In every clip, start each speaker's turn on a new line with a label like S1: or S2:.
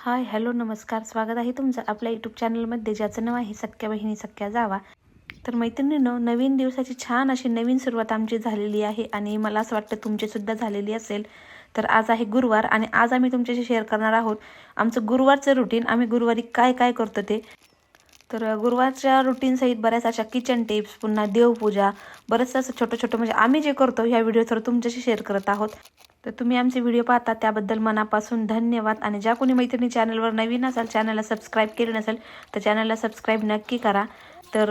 S1: Hi hello नमस्कार. स्वागत आहे तुमचं आपल्या यूट्यूब चॅनलमध्ये ज्याचं नाव आहे सख्या बहिणी सख्या जावा. तर मैत्रिणीनं नवीन दिवसाची छान अशी नवीन सुरुवात आमची झालेली आहे आणि मला असं वाटतं तुमचीसुद्धा झालेली असेल. तर आज आहे गुरुवार आणि आज आम्ही तुमच्याशी शेअर करणार आहोत आमचं गुरुवारचं रुटीन आम्ही गुरुवारी काय काय करतो ते. तर गुरुवारच्या रुटीनसहित बऱ्याच अशा किचन टिप्स पुन्हा देवपूजा बरंचसं असं छोटं छोटं म्हणजे आम्ही जे करतो ह्या व्हिडिओ थोडं तुमच्याशी शेअर करत आहोत. तर तुम्ही आमचे व्हिडिओ पाहता त्याबद्दल मनापासून धन्यवाद. आणि ज्या कोणी मैत्रिणी चॅनलवर नवीन असाल चॅनलला सबस्क्राईब केली नसेल तर चॅनलला सबस्क्राईब नक्की करा. तर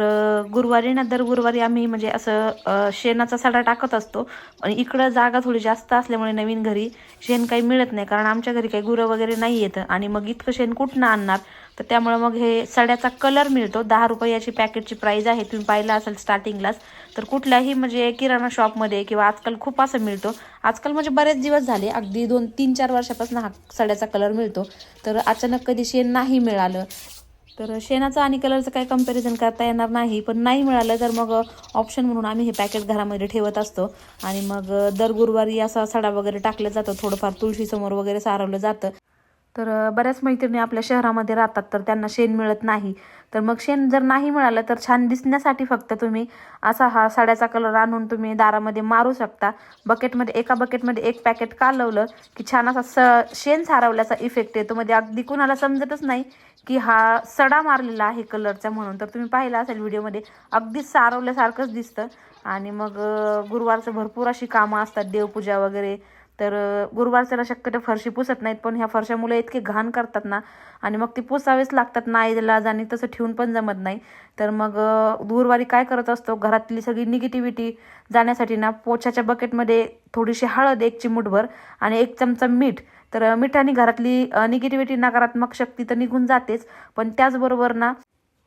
S1: गुरुवारी ना दर गुरुवारी आम्ही म्हणजे असं शेणाचा सडा टाकत असतो. आणि इकडं जागा थोडी जास्त असल्यामुळे नवीन घरी शेण काही मिळत नाही. कारण आमच्या घरी काही गुरं वगैरे नाही येतं आणि मग इतकं शेण कुठनं आणणार? तर त्यामुळे मग हे सड्याचा कलर मिळतो. दहा रुपयाची पॅकेटची प्राईज आहे. तुम्ही पाहिलं असेल स्टार्टिंगलाच. तर कुठल्याही म्हणजे किराणा शॉपमध्ये किंवा आजकाल खूप असं मिळतो. आजकाल म्हणजे बरेच दिवस झाले. अगदी दोन तीन चार वर्षापासून हा सड्याचा कलर मिळतो. तर अचानक कधी शेण नाही मिळालं. तर शेणाचं आणि कलरचं काही कंपॅरिझन करता येणार नाही पण नाही मिळालं तर मग ऑप्शन म्हणून आम्ही हे पॅकेट घरामध्ये ठेवत असतो. आणि मग दर गुरुवारी असा सडा वगैरे टाकलं जातं थोडंफार तुळशीसमोर वगैरे सारवलं जातं. तर बऱ्याच मैत्रिणी आपल्या शहरामध्ये राहतात तर त्यांना शेण मिळत नाही. तर मग शेण जर नाही मिळालं तर छान दिसण्यासाठी फक्त तुम्ही असा हा साड्याचा कलर आणून तुम्ही दारामध्ये मारू शकता. बकेटमध्ये एका बकेटमध्ये एक पॅकेट कालवलं की छान असा स शेण सारवल्याचा इफेक्ट येतो. म्हणजे अगदी कुणाला समजतच नाही की हा सडा मारलेला आहे कलरचा म्हणून. तर तुम्ही पाहिला असेल व्हिडिओमध्ये अगदी सारवल्यासारखंच दिसतं. आणि मग गुरुवारचं भरपूर अशी कामं असतात देवपूजा वगैरे. तर अ, गुरुवारच्याला शक्यतो फरशी पुसत नाहीत पण ह्या फरशा मुलं इतके घाण करतात ना आणि मग ती पुसावेच लागतात नाईलाज आणि तसं ठेवून पण जमत नाही. तर मग गुरुवारी काय करत असतो घरातली सगळी निगेटिव्हिटी जाण्यासाठी ना पोछाच्या बकेटमध्ये थोडीशी हळद एक चिमूटभर आणि एक चमचा मीठ. तर मिठाने घरातली निगेटिव्हिटी नकारात्मक शक्ती तर निघून जातेच पण त्याचबरोबर ना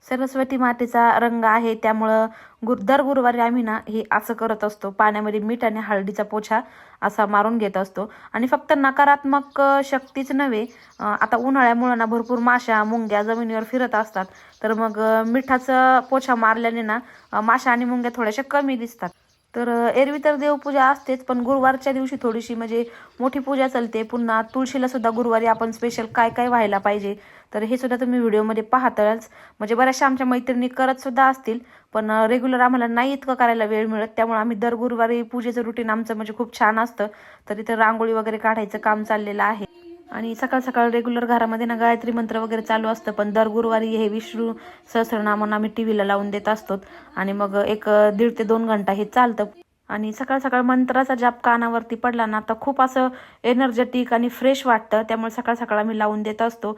S1: सरस्वती मातेचा रंग आहे. त्यामुळं गुर दर गुरुवारी आम्ही ना हे असं करत असतो. पाण्यामध्ये मीठ आणि हळदीचा पोछा असा मारून घेत असतो. आणि फक्त नकारात्मक शक्तीच नव्हे आता उन्हाळ्यामुळं ना भरपूर माशा मुंग्या जमिनीवर फिरत असतात. तर मग अ, मिठाचं पोछा मारल्याने ना माशा आणि मुंग्या थोड्याशा कमी दिसतात. तर एरवी तर देवपूजा असतेच पण गुरुवारच्या दिवशी थोडीशी म्हणजे मोठी पूजा चालते. पुन्हा तुळशीला सुद्धा गुरुवारी आपण स्पेशल काय काय व्हायला पाहिजे तर हे सुद्धा तुम्ही व्हिडिओमध्ये पाहताच म्हणजे बऱ्याचशा आमच्या मैत्रिणी करत सुद्धा असतील पण रेग्युलर आम्हाला नाही इतकं करायला वेळ मिळत. त्यामुळे आम्ही दर गुरुवारी पूजेचं रुटीन आमचं म्हणजे खूप छान असतं. तर इथं रांगोळी वगैरे काढायचं काम चाललेलं आहे. आणि सकाळ सकाळ रेग्युलर घरामध्ये ना गायत्री मंत्र वगैरे चालू असतं पण दर गुरुवारी हे विष्णू सहस्रनामन आम्ही टी व्हीला लावून देत असतो आणि मग एक दीड ते दोन घंटा हे चालतं. आणि सकाळ सकाळ मंत्राचा जाप कानावरती पडला ना तर खूप असं एनर्जेटिक आणि फ्रेश वाटतं त्यामुळे सकाळ सकाळ आम्ही लावून देत असतो.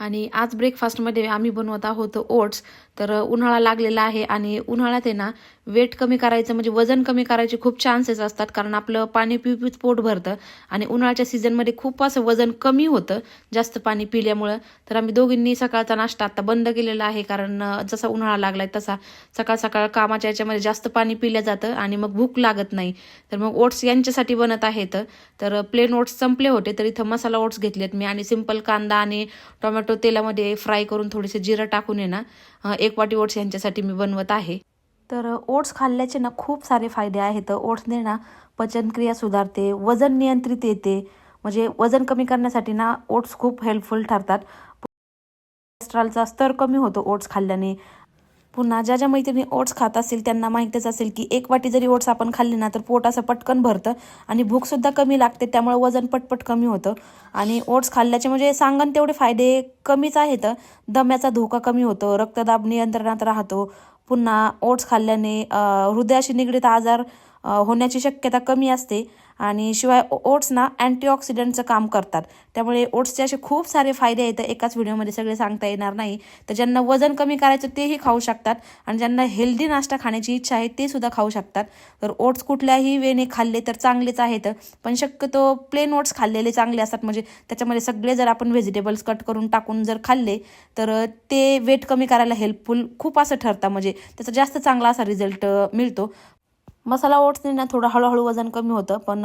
S1: आणि आज ब्रेकफास्टमध्ये आम्ही बनवत आहोत ओट्स तर उन्हाळा लागलेला आहे आणि उन्हाळ्यात आहे ना वेट कमी करायचं म्हणजे वजन कमी करायचे खूप चान्सेस असतात कारण आपलं पाणी पिऊ पिऊच पोट भरतं आणि उन्हाळ्याच्या सीझनमध्ये खूप असं वजन कमी होतं जास्त पाणी पिल्यामुळं. तर आम्ही दोघींनी सकाळचा नाश्ता आता बंद केलेला आहे कारण जसा उन्हाळा लागलाय तसा सकाळ सकाळ कामाच्या याच्यामध्ये जास्त पाणी पिलं जातं आणि मग भूक लागत नाही. तर मग ओट्स यांच्यासाठी बनत आहेत. तर प्लेन ओट्स संपले होते तर इथं मसाला ओट्स घेतलेत मी आणि सिंपल कांदा आणि टोमॅटो तेलामध्ये फ्राय करून थोडेसे जिरं टाकून आहे ना एक वाटी ओट्स यांच्यासाठी मी बनवत आहे. तर ओट्स खाल्ल्याचे ना खूप सारे फायदे आहेत. ओट्सने ना पचनक्रिया सुधारते वजन नियंत्रित येते. म्हणजे वजन कमी करण्यासाठी ना ओट्स खूप हेल्पफुल ठरतात. कोलेस्ट्रॉलचा स्तर कमी होतो ओट्स खाल्ल्याने. पुन्हा ज्या ज्या मैत्रिणी ओट्स खात असतील त्यांना माहीतच असेल की एक वाटी जरी ओट्स आपण खाल्ली ना तर पोट असं पटकन भरतं आणि भूकसुद्धा कमी लागते त्यामुळे वजन पटपट कमी होतं. आणि ओट्स खाल्ल्याचे म्हणजे सांगन तेवढे फायदे कमीच आहेत. दम्याचा धोका कमी होतो रक्तदाब नियंत्रणात राहतो. पुन्हा ओट्स खाल्ल्याने हृदयाशी निगडीत आजार होण्याची शक्यता कमी असते. आणि शिवाय ओट्स ना अँटीऑक्सिडंटचं काम करतात. त्यामुळे ओट्सचे असे खूप सारे फायदे आहेत एकाच व्हिडिओमध्ये सगळे सांगता येणार नाही. तर ज्यांना वजन कमी करायचं तेही खाऊ शकतात आणि ज्यांना हेल्दी नाश्ता खाण्याची इच्छा आहे ते सुद्धा खाऊ शकतात. तर ओट्स कुठल्याही वेने खाल्ले तर चांगलेच आहेत पण शक्यतो प्लेन ओट्स खाल्लेले चांगले असतात. म्हणजे त्याच्यामध्ये सगळे जर आपण व्हेजिटेबल्स कट करून टाकून जर खाल्ले तर ते वेट कमी करायला हेल्पफुल खूप असं ठरतं. म्हणजे त्याचा जास्त चांगला असा रिझल्ट मिळतो. मसाला ओट्सने ना थोडं हळूहळू वजन कमी होतं पण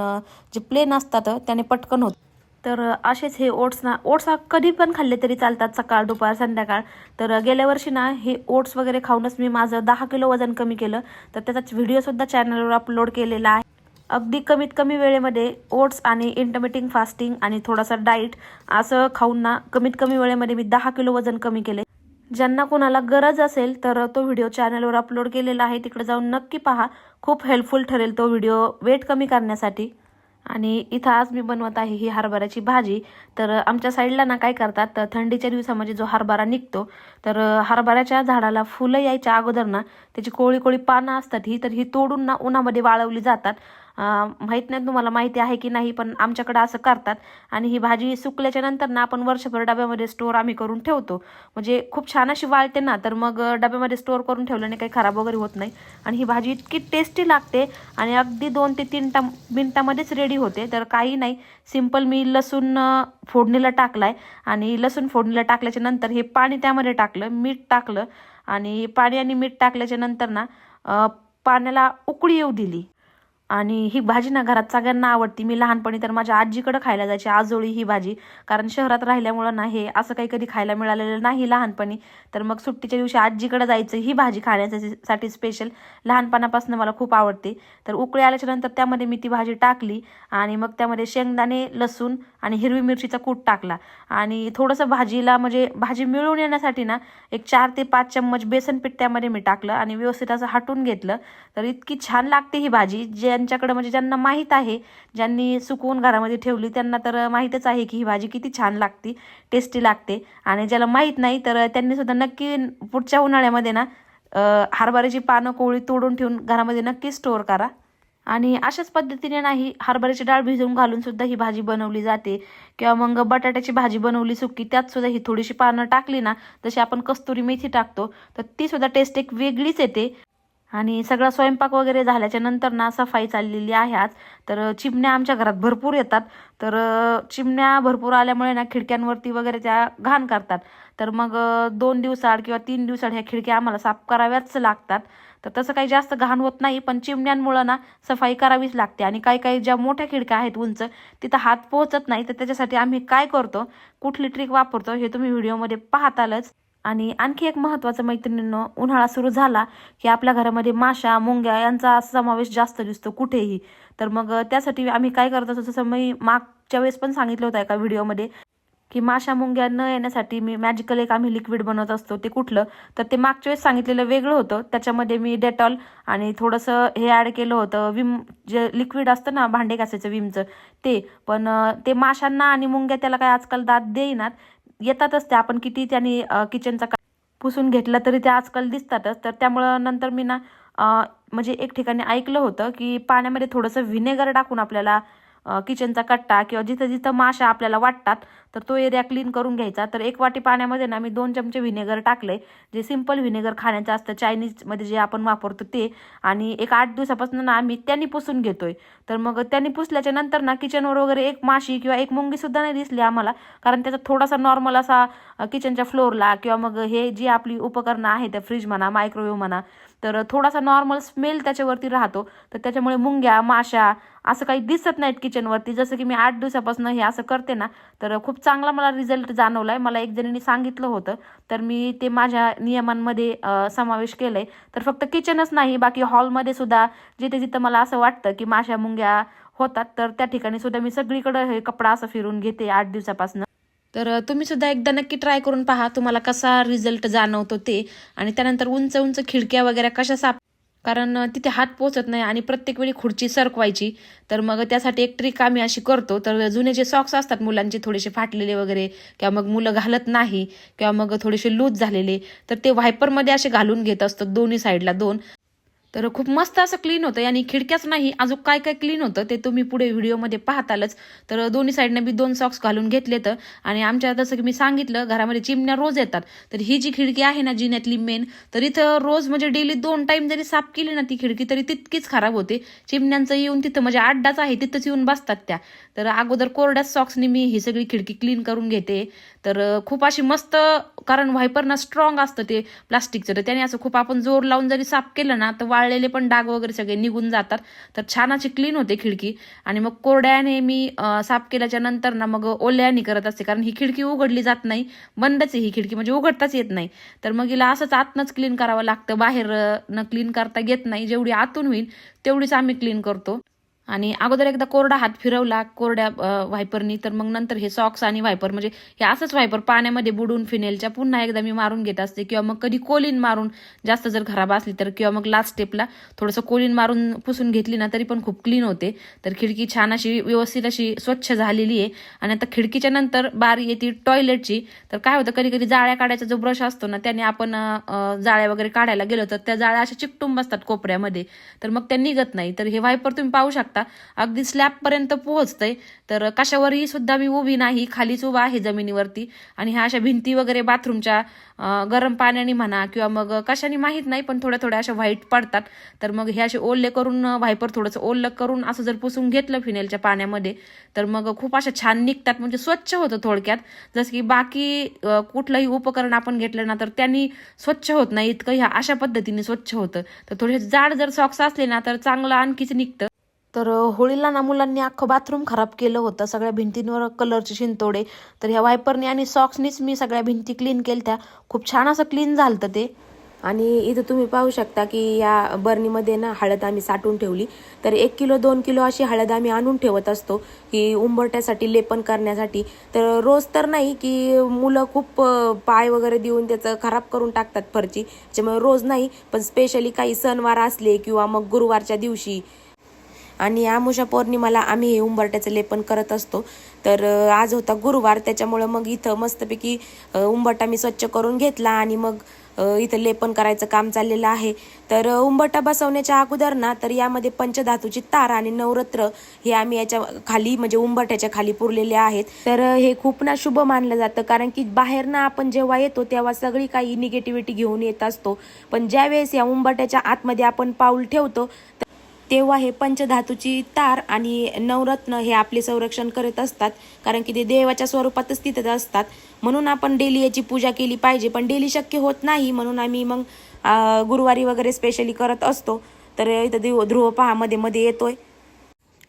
S1: जे प्लेन असतात त्याने पटकन होतं. तर असेच हे ओट्स ना ओट्स कधी पण खाल्ले तरी चालतात सकाळ दुपार संध्याकाळ. तर गेल्या वर्षी ना हे ओट्स वगैरे खाऊनच मी माझं दहा किलो वजन कमी केलं. तर त्याचा व्हिडिओसुद्धा चॅनलवर अपलोड केलेला आहे. अगदी कमीत कमी वेळेमध्ये ओट्स आणि इंटरमिटिंग फास्टिंग आणि थोडासा डाईट असं खाऊन ना कमीत कमी वेळेमध्ये मी दहा किलो वजन कमी केले. ज्यांना कोणाला गरज असेल तर तो व्हिडिओ चॅनलवर अपलोड केलेला आहे तिकडे जाऊन नक्की पहा. खूप हेल्पफुल ठरेल तो व्हिडिओ. वेट कमी करण्यासाठी. आणि इथं आज मी बनवत आहे ही हरभऱ्याची भाजी. तर आमच्या साईडला ना काय करतात तर थंडीच्या दिवसामध्ये जो हरभरा निघतो तर हरभऱ्याच्या झाडाला फुलं यायच्या अगोदर ना त्याची कोळी कोळी पानं असतात ही तर ही तोडून ना उन्हामध्ये वाळवली जातात. माहीत नाही तुम्हाला माहिती आहे की नाही पण आमच्याकडे असं करतात. आणि ही भाजी सुकल्याच्या नंतर ना आपण वर्षभर डब्यामध्ये स्टोअर आम्ही करून ठेवतो. म्हणजे खूप छान अशी वाळते ना तर मग डब्यामध्ये स्टोअर करून ठेवल्याने काही खराब वगैरे होत नाही. आणि ही भाजी इतकी टेस्टी लागते आणि अगदी दोन ते तीन टा मिनटामध्येच रेडी होते. तर काही नाही सिंपल मी लसूण फोडणीला टाकलाय. आणि लसूण फोडणीला टाकल्याच्या नंतर हे पाणी त्यामध्ये टाकलं मीठ टाकलं. आणि पाणी आणि मीठ टाकल्याच्या नंतर ना पाण्याला उकळी येऊ दिली. आणि ही भाजी ना घरात सगळ्यांना आवडती. मी लहानपणी तर माझ्या आजीकडं खायला जायची आजोळी ही भाजी. कारण शहरात राहिल्यामुळं ना हे असं काही कधी खायला मिळालेलं नाही लहानपणी. तर मग सुट्टीच्या दिवशी आजीकडं जायचं ही भाजी खाण्यासाठी स्पेशल लहानपणापासून मला खूप आवडते. तर उकळी आल्याच्यानंतर त्यामध्ये मी ती भाजी टाकली आणि मग त्यामध्ये शेंगदाणे लसूण आणि हिरवी मिरचीचा कूट टाकला. आणि थोडंसं भाजीला म्हणजे भाजी मिळवून येण्यासाठी ना एक चार ते पाच चम्मच बेसन पीठ त्यामध्ये मी टाकलं आणि व्यवस्थित असं हटून घेतलं. तर इतकी छान लागते ही भाजी. जे ज्यांच्याकडं म्हणजे ज्यांना माहीत आहे ज्यांनी सुकवून घरामध्ये ठेवली त्यांना तर माहीतच आहे की ही भाजी किती छान लागते टेस्टी लागते. आणि ज्याला माहीत नाही तर त्यांनी सुद्धा नक्की पुढच्या उन्हाळ्यामध्ये ना हरभऱ्याची पानं कोळी तोडून ठेवून घरामध्ये नक्की स्टोअर करा. आणि अशाच पद्धतीने नाही हरभऱ्याची डाळ भिजवून घालून सुद्धा ही भाजी बनवली जाते. किंवा मग बटाट्याची भाजी बनवली सुकी त्यात सुद्धा ही थोडीशी पानं टाकली ना जशी आपण कस्तुरी मेथी टाकतो तर ती सुद्धा टेस्ट एक वेगळीच येते. आणि सगळा स्वयंपाक वगैरे झाल्याच्यानंतर ना सफाई चाललेली आहे आज. तर चिमण्या आमच्या घरात भरपूर येतात. तर चिमण्या भरपूर आल्यामुळे ना खिडक्यांवरती वगैरे त्या घाण करतात. तर मग दोन दिवसाआड किंवा तीन दिवसाआड ह्या खिडक्या आम्हाला साफ कराव्याच लागतात. तर तसं काही जास्त घाण होत नाही पण चिमण्यांमुळं ना सफाई करावीच लागते. आणि काही काही ज्या मोठ्या खिडक्या आहेत उंच तिथं हात पोहोचत नाही. तर त्याच्यासाठी आम्ही काय करतो कुठली ट्रिक वापरतो हे तुम्ही व्हिडिओमध्ये पाहतालच. आणि आणखी एक महत्त्वाचं मैत्रिणींनो उन्हाळा सुरू झाला की आपल्या घरामध्ये माशा मुंग्या यांचा समावेश जास्त दिसतो कुठेही. तर मग त्यासाठी आम्ही काय करत असतो? जसं मी मागच्या वेळेस पण सांगितलं होतं एका व्हिडिओमध्ये की माशा मुंग्या न येण्यासाठी मी मॅजिकल एक आम्ही लिक्विड बनवत असतो. ते कुठलं? तर ते मागच्या वेळेस सांगितलेलं वेगळं होतं. त्याच्यामध्ये मी डेटॉल आणि थोडंसं हे ॲड केलं होतं. विम जे लिक्विड असतं ना भांडे घासायचं विमचं ते. पण ते माशांना आणि मुंग्या त्याला काय आजकाल दात देईनात. येतातच त्या. आपण किती त्याने किचनचा पुसून घेतलं तरी ते आजकाल दिसतातच. तर त्यामुळं नंतर मी ना म्हणजे एक ठिकाणी ऐकलं होतं की पाण्यामध्ये थोडंसं व्हिनेगर टाकून आपल्याला किचनचा कट्टा किंवा जिथं जिथं माशा आपल्याला वाटतात तर तो एरिया क्लीन करून घ्यायचा. तर एक वाटी पाण्यामध्ये ना मी दोन चमचे व्हिनेगर टाकले जे सिंपल व्हिनेगर खाण्याचं असतं चायनीजमध्ये जे आपण वापरतो ते. आणि एक आठ दिवसापासून ना आम्ही त्यांनी पुसून घेतोय. तर मग त्यांनी पुसल्याच्या नंतर ना किचनवर वगैरे एक माशी किंवा एक मुंगीसुद्धा नाही दिसली आम्हाला. कारण त्याचा थोडासा नॉर्मल असा किचनच्या फ्लोअरला किंवा मग हे जी आपली उपकरणं आहेत फ्रीज म्हणा मायक्रोवेव्ह म्हणा तर थोडासा नॉर्मल स्मेल त्याच्यावरती राहतो. तर त्याच्यामुळे मुंग्या माशा असं काही दिसत नाहीत किचनवरती. जसं की मी आठ दिवसापासून हे असं करते ना तर खूप चांगला मला रिझल्ट जाणवला आहे मला एक जणीने सांगितलं होतं. तर मी ते माझ्या नियमांमध्ये समावेश केलं आहे तर फक्त किचनच नाही बाकी हॉलमध्ये सुद्धा जिथे जिथं मला असं वाटतं की माशा मुंग्या होतात तर त्या ठिकाणी सुद्धा मी सगळीकडे हे कपडा असं फिरून घेते आठ दिवसापासून. तर तुम्ही सुद्धा एकदा नक्की ट्राय करून पहा तुम्हाला कसा रिझल्ट जाणवतो ते. आणि त्यानंतर उंच उंच खिडक्या वगैरे कशा साफ कारण तिथे हात पोचत नाही आणि प्रत्येक वेळी खुर्ची सरकवायची. तर मग त्यासाठी एक ट्रिक आम्ही अशी करतो. तर जुने जे सॉक्स असतात मुलांचे थोडेसे फाटलेले वगैरे किंवा मग मुलं घालत नाही किंवा मग थोडेसे लूज झालेले तर ते व्हायपरमध्ये असे घालून घेत असतात दोन्ही साईडला दोन. तर खूप मस्त असं क्लीन होतं. आणि खिडक्याच नाही अजून काय काय क्लीन होतं ते तुम्ही पुढे व्हिडिओमध्ये पाहतालच. तर दोन्ही साईडने मी दोन सॉक्स घालून घेतले तर आणि आमच्या जसं की मी सांगितलं घरामध्ये चिमण्या रोज येतात. तर ही जी खिडकी आहे ना जिन्यातली मेन तर इथं रोज म्हणजे डेली दोन टाईम जरी साफ केली ना ती खिडकी तरी तितकीच खराब होते. चिमण्यांचं येऊन तिथं म्हणजे अड्डाच आहे तिथंच येऊन बसतात त्या. तर अगोदर कोरड्या सॉक्सनी मी ही सगळी खिडकी क्लीन करून घेते. तर खूप अशी मस्त कारण व्हायपर ना स्ट्रॉंग असतं ते प्लास्टिकचं. तर त्याने असं खूप आपण जोर लावून जरी साफ केलं ना तर वाळलेले पण डाग वगैरे सगळे निघून जातात. तर छान अशी क्लीन होते खिडकी. आणि मग कोरड्याने मी साफ केल्याच्यानंतर ना मग ओल्याने करत असते. कारण ही खिडकी उघडली जात नाही. बंदच आहे ही खिडकी म्हणजे उघडताच येत नाही. तर मग हिला असंच आतनंच क्लीन करावं लागतं. बाहेर न क्लीन करता येत नाही. जेवढी आतून होईल तेवढीच आम्ही क्लीन करतो. आणि अगोदर एकदा कोरडा हात फिरवला कोरड्या व्हायपरनी तर मग नंतर हे सॉक्स आणि व्हायपर म्हणजे हे असंच व्हायपर पाण्यामध्ये बुडून फिनेलच्या पुन्हा एकदा मी मारून घेत असते. किंवा मग कधी कोलीन मारून जास्त जर खराब असली तर किंवा मग लास्ट स्टेपला थोडंसं कोलीन मारून पुसून घेतली ना तरी पण खूप क्लीन होते. तर खिडकी छान अशी व्यवस्थित अशी स्वच्छ झालेली आहे. आणि आता खिडकीच्या नंतर बारी येते टॉयलेटची तर काय होतं कधी कधी जाळ्या काढायचा जो ब्रश असतो ना त्याने आपण जाळ्या वगैरे काढायला गेलो तर त्या जाळ्या अशा चिकटून बसतात कोपऱ्यामध्ये. तर मग त्या निघत नाही. तर हे वायपर तुम्ही पाहू शकता. अगदी स्लॅबपर्यंत पोहोचतंय. तर कशावरही सुद्धा मी उभी नाही खालीच उभा आहे जमिनीवरती. आणि ह्या अशा भिंती वगैरे बाथरूमच्या गरम पाण्याने म्हणा किंवा मग कशाने माहीत नाही पण थोड्या थोड्या अशा व्हाईट पडतात. तर मग हे असे ओल्ले करून व्हायपर थोडंसं ओल्लं करून असं जर पुसून घेतलं फिनेलच्या पाण्यामध्ये तर मग खूप अशा छान निघतात म्हणजे स्वच्छ होतं थोडक्यात. जसं की बाकी कुठलंही उपकरण आपण घेतलं ना तर त्यांनी स्वच्छ होत नाही. इतकं ह्या अशा पद्धतीने स्वच्छ होतं. तर थोडेसे जाड जर सॉक्स असले ना तर चांगलं आणखीच निघतं. तर होळीला ना मुलांनी अख्खं बाथरूम खराब केलं होतं. सगळ्या भिंतींवर कलरचे शिंतोडे. तर ह्या वायपरने आणि सॉक्सनीच मी सगळ्या भिंती क्लीन केल्या खूप छान असं क्लीन झालं ते.
S2: आणि इथं तुम्ही पाहू शकता की या बर्नीमध्ये ना हळद आम्ही साठवून ठेवली. तर एक किलो दोन किलो अशी हळद आम्ही आणून ठेवत असतो की उंबरट्यासाठी लेपन करण्यासाठी. तर रोज तर नाही की मुलं खूप पाय वगैरे देऊन त्याचं खराब करून टाकतात फरची. त्याच्यामुळे रोज नाही पण स्पेशली काही सणवार असले किंवा मग गुरुवारच्या दिवशी आणि आमुषा पौर्णिमाला आम्ही हे उंबरट्याचं लेपन करत असतो. तर आज होता गुरुवार त्याच्यामुळं मग इथं मस्तपैकी उंबरटा मी स्वच्छ करून घेतला आणि मग इथं लेपन करायचं काम चाललेलं आहे. तर उंबरटा बसवण्याच्या अगोदर ना तर यामध्ये पंचधातूची तार आणि नवरत्र हे आम्ही याच्या खाली म्हणजे उंबरट्याच्या खाली पुरलेले आहेत. तर हे खूप ना शुभ मानलं जातं कारण की बाहेर ना आपण जेव्हा येतो तेव्हा सगळी काही निगेटिव्हिटी घेऊन येत असतो. पण ज्यावेळेस या उंबरट्याच्या आतमध्ये आपण पाऊल ठेवतो तेव्हा हे पंचधातूची तार आणि नवरत्न हे आपले संरक्षण करत असतात कारण की ते देवाच्या स्वरूपातच तिथं असतात. म्हणून आपण डेली याची पूजा केली पाहिजे पण डेली शक्य होत नाही म्हणून आम्ही मग गुरुवारी वगैरे स्पेशली करत असतो. तर इथं देव ध्रुवपहामध्ये मध्ये येतोय.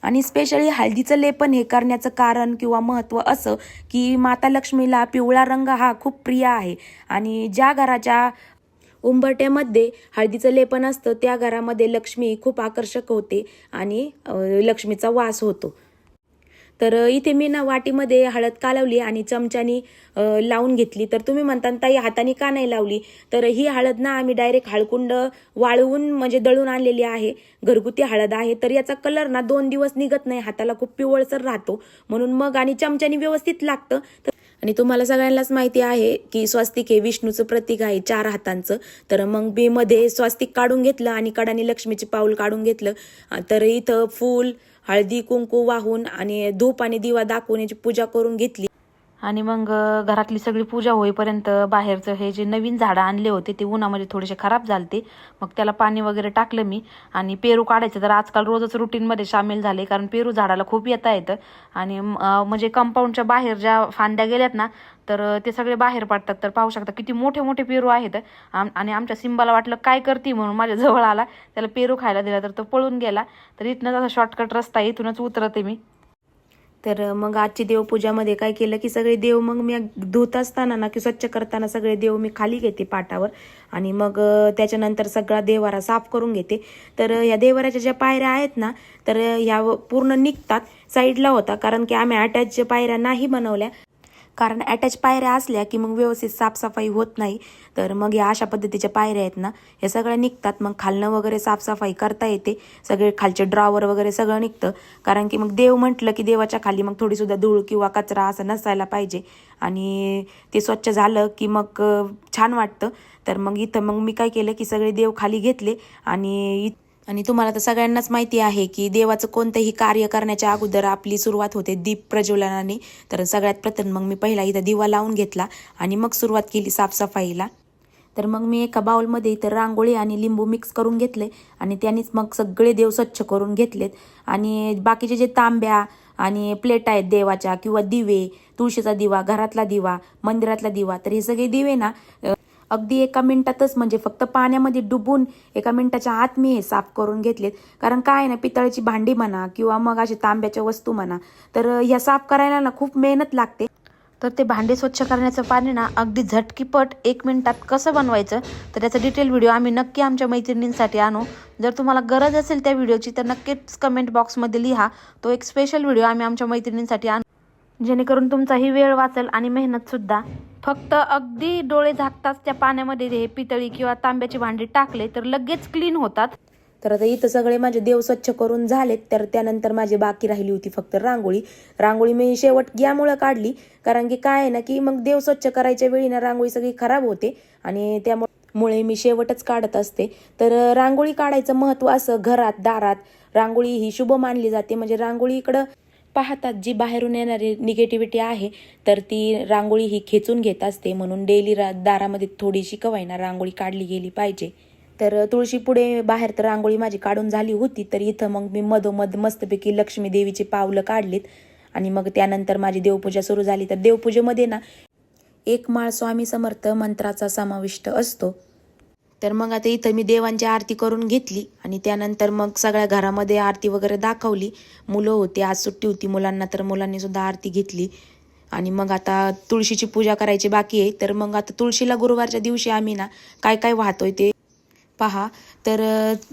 S2: आणि स्पेशली हळदीचं लेपन हे करण्याचं कारण किंवा महत्त्व असं की माता लक्ष्मीला पिवळा रंग हा खूप प्रिय आहे. आणि ज्या घराच्या उंबरट्यामध्ये हळदीचं लेपन असतं. त्या घरामध्ये लक्ष्मी खूप आकर्षक होते आणि लक्ष्मीचा वास होतो. तर इथे मी ना वाटीमध्ये हळद कालवली आणि चमच्यानी लावून घेतली. तर तुम्ही म्हणता ताई हाताने का नाही लावली? तर ही हळद ना आम्ही डायरेक्ट हळकुंड वाळवून म्हणजे दळून आणलेली आहे. घरगुती हळद आहे. तर याचा कलर ना दोन दिवस निघत नाही. हाताला खूप पिवळसर राहतो. म्हणून मग आणि चमच्यानी व्यवस्थित लागतं. तर आणि तुम्हाला सगळ्यांनाच माहिती आहे की स्वस्तिक हे विष्णूचं प्रतीक आहे चार हातांचं. तर मग बीमध्ये स्वस्तिक काढून घेतलं आणि कडाने लक्ष्मीचे पाऊल काढून घेतलं. तर इथं फूल हळदी कुंकू वाहून आणि धूप आणि दिवा दाखवून याची पूजा करून घेतली.
S1: आणि मग घरातली सगळी पूजा होईपर्यंत बाहेरचं हे जे नवीन झाडं आणले होते ते उन्हामध्ये थोडेसे खराब झालते. मग त्याला पाणी वगैरे टाकलं मी. आणि पेरू काढायचं. तर आजकाल रोजच रुटीनमध्ये सामील झाले कारण पेरू झाडाला खूप येता येतं. आणि म्हणजे कंपाऊंडच्या बाहेर ज्या फांद्या गेल्यात ना तर ते सगळे बाहेर पडतात. तर पाहू शकता किती मोठे मोठे पेरू आहेत. आम- आणि आमच्या सिंबाला वाटलं काय करते? म्हणून माझ्या जवळ आला. त्याला पेरू खायला दिला. तर तो पळून गेला. तर इथनंच असा शॉर्टकट रस्ता इथूनच उतरते मी.
S2: तर मग आजची देवपूजामध्ये काय केलं की सगळे देव मग मी धुत असताना ना की स्वच्छ करताना सगळे देव मी खाली घेते पाटावर. आणि मग त्याच्यानंतर सगळा देवारा साफ करून घेते. तर या देवाऱ्याच्या ज्या पायऱ्या आहेत ना तर ह्या व- पूर्ण निघतात. साईडला होता कारण की आम्ही अटॅच पायऱ्या नाही बनवल्या कारण अटॅच पायऱ्या असल्या की मग व्यवस्थित साफसफाई होत नाही. तर मग या अशा पद्धतीच्या पायऱ्या आहेत ना हे सगळ्या निघतात. मग खालनं वगैरे साफसफाई करता येते. सगळे खालचे ड्रॉवर वगैरे सगळं निघतं. कारण की मग देव म्हटलं की देवाच्या खाली मग थोडीसुद्धा धूळ किंवा कचरा असं नसायला पाहिजे. आणि ते स्वच्छ झालं की मग छान वाटतं. तर मग इथं मग मी काय केलं की सगळे देव खाली घेतले. आणि इ- आणि तुम्हाला तर सगळ्यांनाच माहिती आहे की देवाचं कोणतंही कार्य करण्याच्या अगोदर आपली सुरुवात होते दीप प्रज्वलनाने. तर सगळ्यात प्रथम मग मी पहिला इथं दिवा लावून घेतला आणि मग सुरुवात केली साफसफाईला. तर मग मी एका बाउलमध्ये इथं रांगोळी आणि लिंबू मिक्स करून घेतले आणि त्यांनीच मग सगळे देव स्वच्छ करून घेतलेत. आणि बाकीचे जे तांब्या आणि प्लेट आहेत देवाच्या किंवा दिवे तुळशीचा दिवा घरातला दिवा मंदिरातला दिवा तर हे सगळे दिवे ना अगदी एका मिनिटातच म्हणजे फक्त पाण्यामध्ये डुबून एका मिनिटाच्या आत मी हे साफ करून घेतलेत. कारण काय आहे ना पितळेची भांडी म्हणा किंवा मग अशी तांब्याच्या वस्तू म्हणा तर ह्या साफ करायला ना खूप मेहनत लागते.
S1: तर ते भांडे स्वच्छ करण्याचं पाणी ना अगदी झटकीपट एक मिनिटात कसं बनवायचं तर त्याचा डिटेल व्हिडिओ आम्ही नक्की आमच्या मैत्रिणींसाठी आणू. जर तुम्हाला गरज असेल त्या व्हिडिओची तर नक्कीच कमेंट बॉक्समध्ये लिहा. तो एक स्पेशल व्हिडिओ आम्ही आमच्या मैत्रिणींसाठी आणू. जेणेकरून तुमचाही वेळ वाचेल आणि मेहनतसुद्धा फक्त अगदी डोळे झाकताच त्या पाण्यामध्ये हे पितळी किंवा तांब्याची भांडी टाकले तर लगेच क्लीन होतात.
S2: तर आता इथं सगळे माझे देव स्वच्छ करून झालेत तर त्यानंतर माझी बाकी राहिली होती फक्त रांगोळी. रांगोळी मी शेवट यामुळं काढली कारण की काय आहे ना की मग देव स्वच्छ करायच्या वेळी ना रांगोळी सगळी खराब होते आणि त्यामुळे मी शेवटच काढत असते. तर रांगोळी काढायचं महत्त्व असं घरात दारात रांगोळी ही शुभ मानली जाते. म्हणजे रांगोळी इकडं पाहतात जी बाहेरून येणारी निगेटिव्हिटी आहे तर ती रांगोळी ही खेचून घेत असते. म्हणून डेली रा दारामध्ये थोडीशी कवायना रांगोळी काढली गेली पाहिजे. तर तुळशी पुढे बाहेर तर रांगोळी माझी काढून झाली होती तर इथं मग मी मधोमध मस्तपैकी लक्ष्मी देवीची पावलं काढलीत. आणि मग त्यानंतर माझी देवपूजा सुरू झाली. तर देवपूजेमध्ये ना एक माळ स्वामी समर्थ मंत्राचा समाविष्ट असतो. तर मग आता इथं मी देवांची आरती करून घेतली आणि त्यानंतर मग सगळ्या घरामध्ये आरती वगैरे दाखवली. मुलं होती आज सुट्टी होती मुलांना तर मुलांनी सुद्धा आरती घेतली. आणि मग आता तुळशीची पूजा करायची बाकी आहे. तर मग आता तुळशीला गुरुवारच्या दिवशी आम्ही ना काय काय वाहतोय ते पहा. तर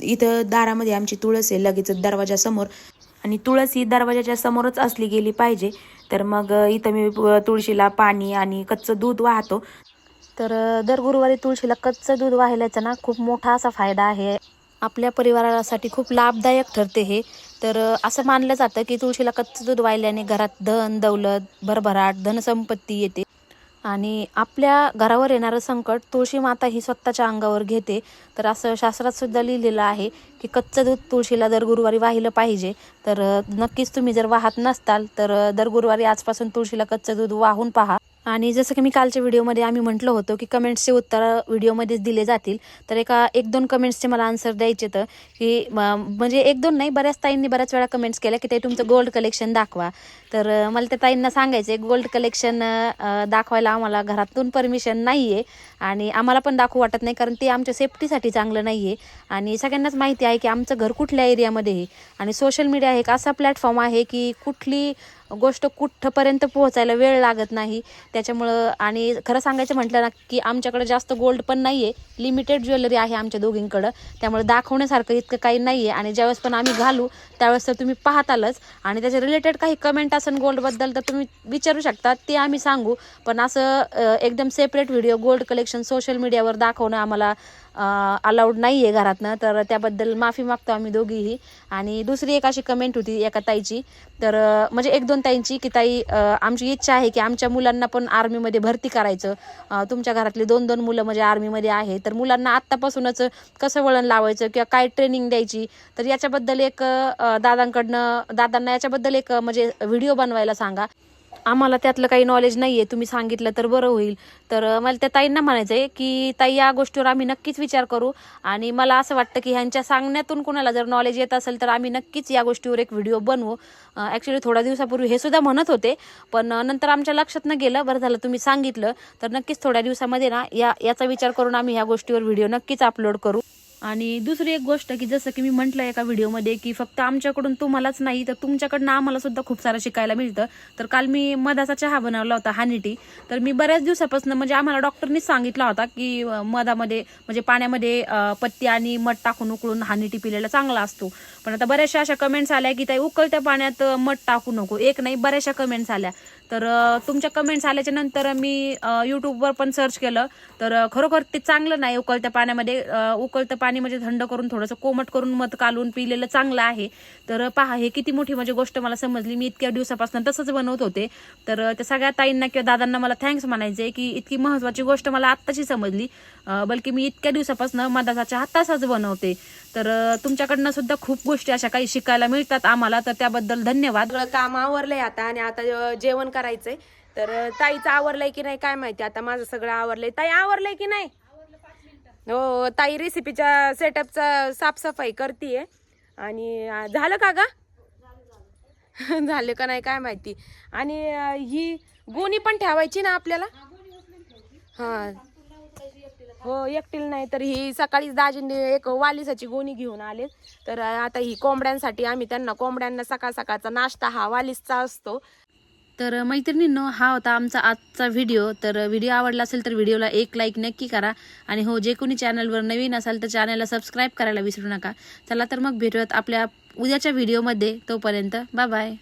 S2: इथं दारामध्ये आमची तुळस आहे लगेच दरवाजासमोर आणि तुळस ही दरवाजाच्या समोरच असली गेली पाहिजे. तर मग इथं मी तुळशीला पाणी आणि कच्चं दूध वाहतो.
S1: तर दर गुरुवारी तुळशीला कच्चं दूध वाहिल्याचा ना खूप मोठा असा फायदा आहे. आपल्या परिवारासाठी खूप लाभदायक ठरते हे. तर असं मानलं जातं की तुळशीला कच्चं दूध वाहिल्याने घरात धन दौलत भरभराट धनसंपत्ती येते. आणि आपल्या घरावर येणारं संकट तुळशी माता ही स्वतःच्या अंगावर घेते. तर असं शास्त्रात सुद्धा लिहिलेलं आहे की कच्चं दूध तुळशीला दर गुरुवारी वाहिलं पाहिजे. तर नक्कीच तुम्ही जर वाहत नसताल तर दर गुरुवारी आजपासून तुळशीला कच्चं दूध वाहून पहा. आणि जसं की मी कालच्या व्हिडिओमध्ये आम्ही म्हटलं होतं की कमेंट्सचे उत्तर व्हिडिओमध्येच दिले जातील. तर एका एक दोन कमेंट्सचे मला आन्सर द्यायचे तर की म्हणजे एक दोन नाही बऱ्याच ताईंनी बऱ्याच वेळा कमेंट्स केल्या की ते तुमचं गोल्ड कलेक्शन दाखवा. तर मला त्या ताईंना सांगायचं आहे गोल्ड कलेक्शन दाखवायला आम्हाला घरातून परमिशन नाही आहे आणि आम्हाला पण दाखवू वाटत नाही कारण ते आमच्या सेफ्टीसाठी चांगलं नाही आहे आणि सगळ्यांनाच माहिती आहे की आमचं घर कुठल्या एरियामध्ये आहे? आणि सोशल मीडिया हे एक असा प्लॅटफॉर्म आहे की कुठली गोष्ट कुठंपर्यंत पोहोचायला वेळ लागत नाही. त्याच्यामुळं आणि खरं सांगायचं म्हटलं ना की आमच्याकडे जास्त गोल्ड पण नाही आहे लिमिटेड ज्वेलरी आहे आमच्या दोघींकडं. त्यामुळे दाखवण्यासारखं इतकं काही नाही आहे आणि ज्यावेळेस पण आम्ही घालू त्यावेळेस तर तुम्ही पाहतालच. आणि त्याच्या रिलेटेड काही कमेंट असेल गोल्डबद्दल तर तुम्ही विचारू शकता ते आम्ही सांगू. पण असं एकदम separate video gold collection social मीडियावर दाखवणं आम्हाला अलाउड नाही आहे घरातनं तर त्याबद्दल माफी मागतो आम्ही दोघीही. आणि दुसरी एक अशी कमेंट होती एका ताईची. तर म्हणजे एक दोन ताईंची की ताई आमची इच्छा आहे की आमच्या मुलांना पण आर्मीमध्ये भरती करायचं. तुमच्या घरातली दोन दोन मुलं म्हणजे आर्मीमध्ये आहे. तर मुलांना आत्तापासूनच कसं वळण लावायचं किंवा काय ट्रेनिंग द्यायची? तर याच्याबद्दल एक दादांकडनं दादांना याच्याबद्दल एक म्हणजे व्हिडिओ बनवायला सांगा. आम्हाला त्यातलं काही नॉलेज नाही आहे तुम्ही सांगितलं तर बरं होईल. तर मला त्या ताईंना म्हणायचं आहे की ताई या गोष्टीवर आम्ही नक्कीच विचार करू. आणि मला असं वाटतं की ह्यांच्या सांगण्यातून कुणाला जर नॉलेज येत असेल तर आम्ही नक्कीच या गोष्टीवर एक व्हिडिओ बनवू. ॲक्च्युली थोड्या दिवसापूर्वी हे सुद्धा म्हणत होते. पण नंतर आमच्या लक्षात न गेलं बरं झालं तुम्ही सांगितलं तर नक्कीच थोड्या दिवसामध्ये ना या याचा विचार करून आम्ही ह्या गोष्टीवर व्हिडिओ नक्कीच अपलोड करू. आणि दुसरी एक गोष्ट की जसं की मी म्हटलं एका व्हिडिओमध्ये की फक्त आमच्याकडून तुम्हालाच नाही तर तुमच्याकडनं आम्हाला सुद्धा खूप सारं शिकायला मिळतं. तर काल मी मधाचा चहा बनवला होता हानी टी तर मी बऱ्याच दिवसापासून म्हणजे आम्हाला डॉक्टरनी सांगितला होता की मधामध्ये म्हणजे पाण्यामध्ये पत्ती आणि मध टाकून उकळून हानी टी पिलेला चांगला असतो. पण आता बऱ्याचशा अशा कमेंट्स आल्या की त्या उकळत्या पाण्यात मध टाकू नको. एक नाही बऱ्याचशा कमेंट्स आल्या. तर तुमच्या कमेंट्स आल्याच्यानंतर मी यूट्यूबवर पण सर्च केलं. तर खरोखर ते चांगलं नाही उकळत्या पाण्यामध्ये उकळतं पाणी म्हणजे थंड करून थोडंसं कोमट करून मध कालून पिलेलं चांगलं आहे. तर पहा हे किती मोठी म्हणजे गोष्ट मला समजली. मी इतक्या दिवसापासून तसंच बनवत होते. तर त्या सगळ्या ताईंना किंवा दादांना मला थँक्स म्हणायचे की इतकी महत्वाची गोष्ट मला आत्ताची समजली. बल्कि मी इतक्या दिवसापासून मधाचा चहा बनवते. तर तुमच्याकडनं सुद्धा खूप गोष्टी अशा काही शिकायला मिळतात आम्हाला. तर त्याबद्दल धन्यवाद.
S2: काम आवरलंय आता आणि आता जेवण करायचंय. तर ताईचं आवरलंय की नाही काय माहिती. आता माझं सगळं आवरलंय. ताई आवरलंय की नाही? हो ताई रेसिपीच्या सेटअपचा साफसफाई करतीये. आणि झालं का ग? झालं का नाही काय माहिती. आणि ही गोणी पण ठेवायची ना आपल्याला? हा. हो एकटीला नाही तर ही सकाळीच दाजींनी एक वालिसाची गोणी घेऊन आले. तर आता ही कोंबड्यांसाठी आम्ही त्यांना कोंबड्यांना सकाळ सकाळचा नाश्ता हा वालिसचा असतो.
S1: तर मैत्रिणींनो हा होता आमचा आजचा व्हिडिओ तर व्हिडिओ आवडला असेल तर व्हिडिओला एक लाईक नक्की करा. आणि हो जे कोणी चॅनलवर नवीन असाल तर चॅनलला सबस्क्राईब करायला विसरू नका. चला तर मग भेटूयात आपल्या उद्याच्या व्हिडिओमध्ये तोपर्यंत बाय बाय